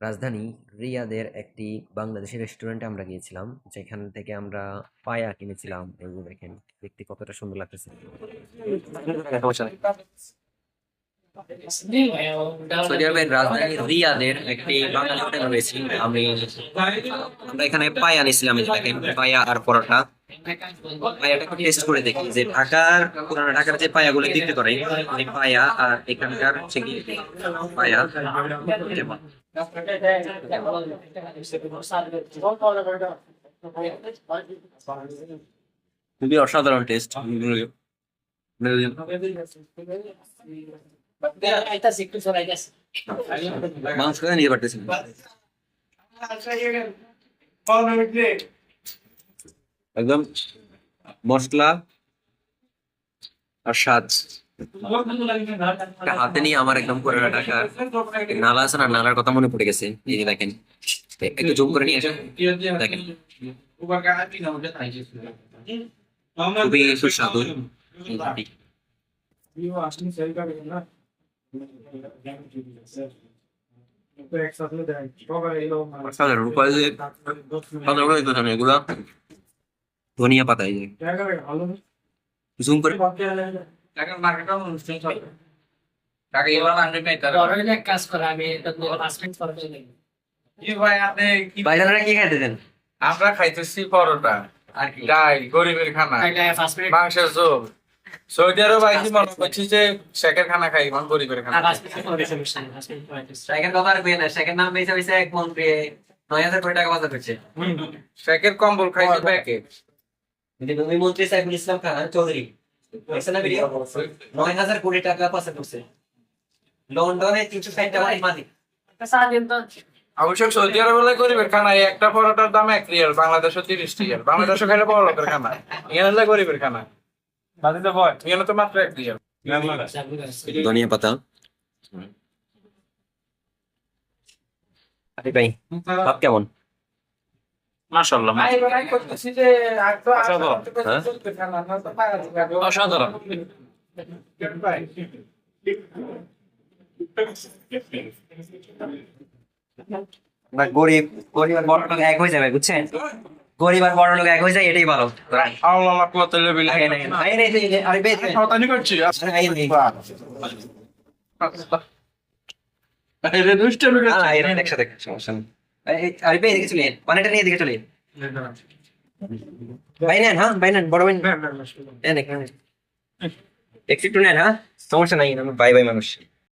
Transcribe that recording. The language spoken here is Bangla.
রাজধানী রিয়াদের একটি বাংলাদেশি রেস্টুরেন্টে আমরা গিয়েছিলাম, যেখান থেকে আমরা পায়া কিনেছিলাম। যে দেখেন, দেখতে কতটা সুন্দর লাগতেছে। রিয়াদের একটি পায়া নিয়েছিলাম পায়া আর পরোটা। পায়াটা টেস্ট করে দেখি, যে ঢাকার ঢাকার যে পায়াগুলো করে পায়া আর এখানকার পায়া। খুবই অসাধারণ টেস্ট মাংস খেয়ে নিতে পারতেছি। একদম মশলা আর একটা হাতে নিয়ে আমার একদম পুরো ঢাকার নালা আছে না নালার কথা মনে পড়ে গেছে। এই যে দেখেন একটু জুম করে নিয়ে আসেন। দেখেন। খুবই সুস্বাদু। সাধারণ উপায়ে সাধারণ এগুলা ধনিয়া পাতা করে কাজ করে আমি কি খাইতে দেন? আমরা খাইতেছি পরোটা আর কি ডাল গরিবের খানা মাংসের ঝোল। সৌদি আরব আইসি মনে করছি যে শেখের খানা খাই এখন গরিবের খানা। আর কথা কইে না সেকেন্ড নাম বেঁচে বেঁচে এক মন্ত্রী নয় হাজার কোটি টাকা বাজার করছে। শেখের কম্বল খাইছে প্যাকে কিন্তু তুমি মন্ত্রী সাইফুল ইসলাম খান চৌধুরী। দেখছেন না ভিডিও নয় হাজার কোটি টাকা পাচার করছে। লন্ডনে তিনশো ষাট টাকা মালিক সারাদিন সৌদি আরবের গরিবের খানা একটা পরোটার দাম এক রিয়াল তিরিশ রিয়াল। বাংলাদেশও খাইলে বড় লোকের খানা। এখানে হলে গরিবের খানা। এখানে তো মাত্র এক রিয়াল। ধনিয়া পাতা। আরে ভাই ভাব কেমন? মাশাআল্লাহ তো হ্যাঁ? অসাধারণ। গরিব গরিব আর বড় লোক এক হয়ে যাবে বুঝছেন? গরিব আর বড় লোক এক হয়ে যায় এটাই ভালো। আল্লাহ কত লেভেল আরে বে, শয়তানি আরে। আরে একসাথে সমস্যা নেই। এই, এদিকে চলে। পানিটা নিয়ে এদিকে চলে। ভাই নেন হ্যাঁ ভাই নেন বড় ভাই নেন। নেন, এখানে নেন। একটু একটু নেন হ্যাঁ সমস্যা নাই আমি ভাই ভাই মানুষ